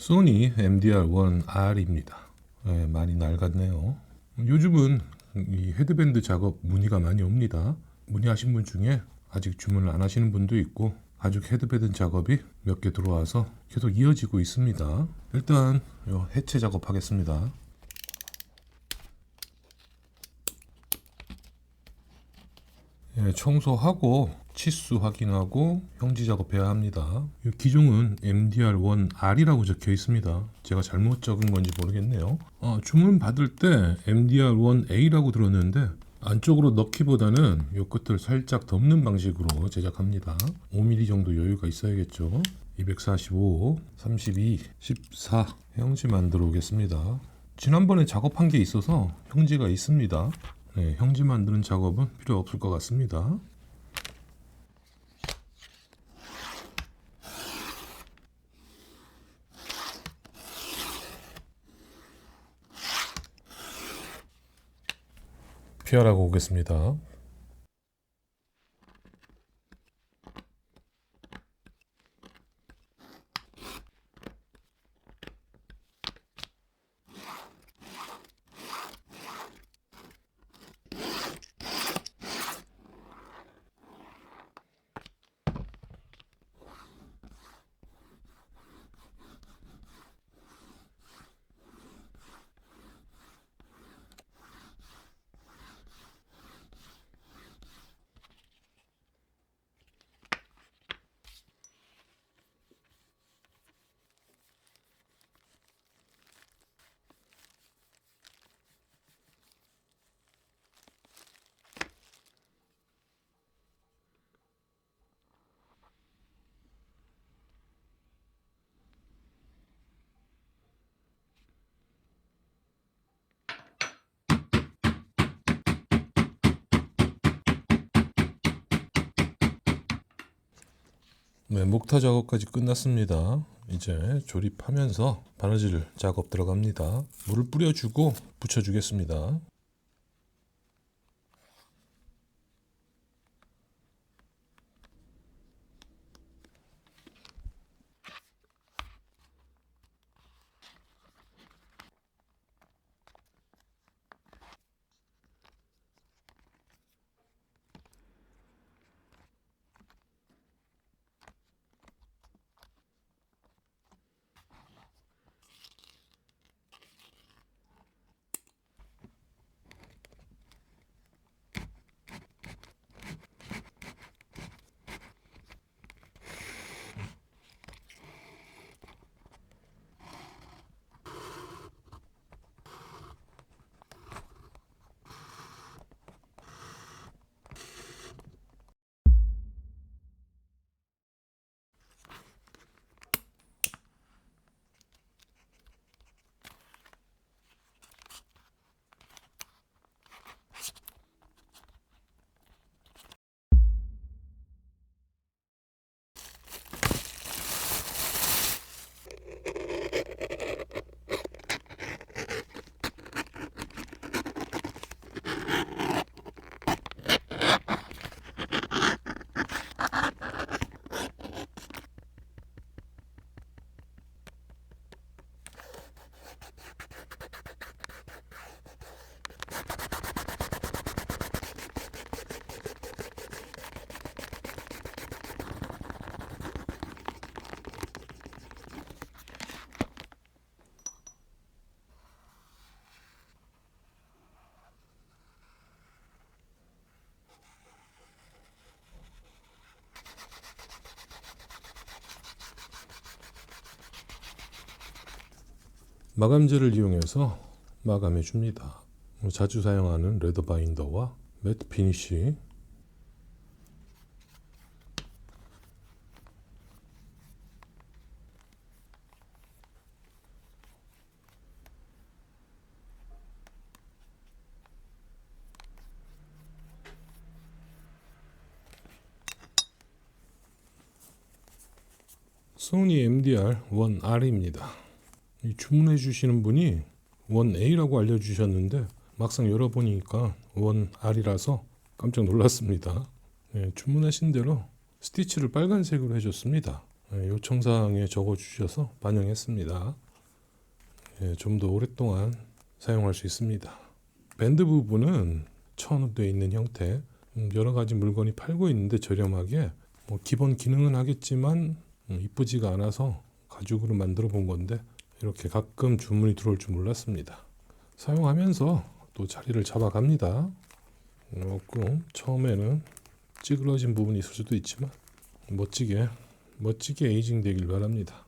소니 MDR1R입니다. 예, 많이 낡았네요. 요즘은 이 헤드밴드 작업 문의가 많이 옵니다. 문의하신 분 중에 아직 주문을 안 하시는 분도 있고 아직 헤드밴드 작업이 몇 개 들어와서 계속 이어지고 있습니다. 일단 요 해체 작업하겠습니다. 예, 청소하고 치수 확인하고 형지 작업해야 합니다. 이 기종은 MDR1R이라고 적혀 있습니다. 제가 잘못 적은 건지 모르겠네요. 어, 주문 받을 때 MDR1A라고 들었는데 안쪽으로 넣기보다는 이 끝을 살짝 덮는 방식으로 제작합니다. 5mm 정도 여유가 있어야겠죠. 245, 32, 14 형지 만들어 오겠습니다. 지난번에 작업한 게 있어서 형지가 있습니다. 네, 형지 만드는 작업은 필요 없을 것 같습니다. 피하라고 오겠습니다. 네, 목타 작업까지 끝났습니다. 이제 조립하면서 바느질 작업 들어갑니다. 물을 뿌려주고 붙여주겠습니다. 마감재를 이용해서 마감해 줍니다. 자주 사용하는 레더 바인더와 매트 피니쉬 소니 MDR1R입니다. 이 주문해 주시는 분이 1A라고 알려주셨는데 막상 열어보니까 1R이라서 깜짝 놀랐습니다. 네, 주문하신 대로 스티치를 빨간색으로 해줬습니다. 예, 요청사항에 적어주셔서 반영했습니다. 예, 좀 더 오랫동안 사용할 수 있습니다. 밴드 부분은 천으로 있는 형태 음, 여러 가지 물건이 팔고 있는데 저렴하게 뭐 기본 기능은 하겠지만 음, 이쁘지가 않아서 가죽으로 만들어 본 건데 이렇게 가끔 주문이 들어올 줄 몰랐습니다. 사용하면서 또 자리를 잡아갑니다. 조금 처음에는 찌그러진 부분이 있을 수도 있지만 멋지게 멋지게 에이징 되길 바랍니다.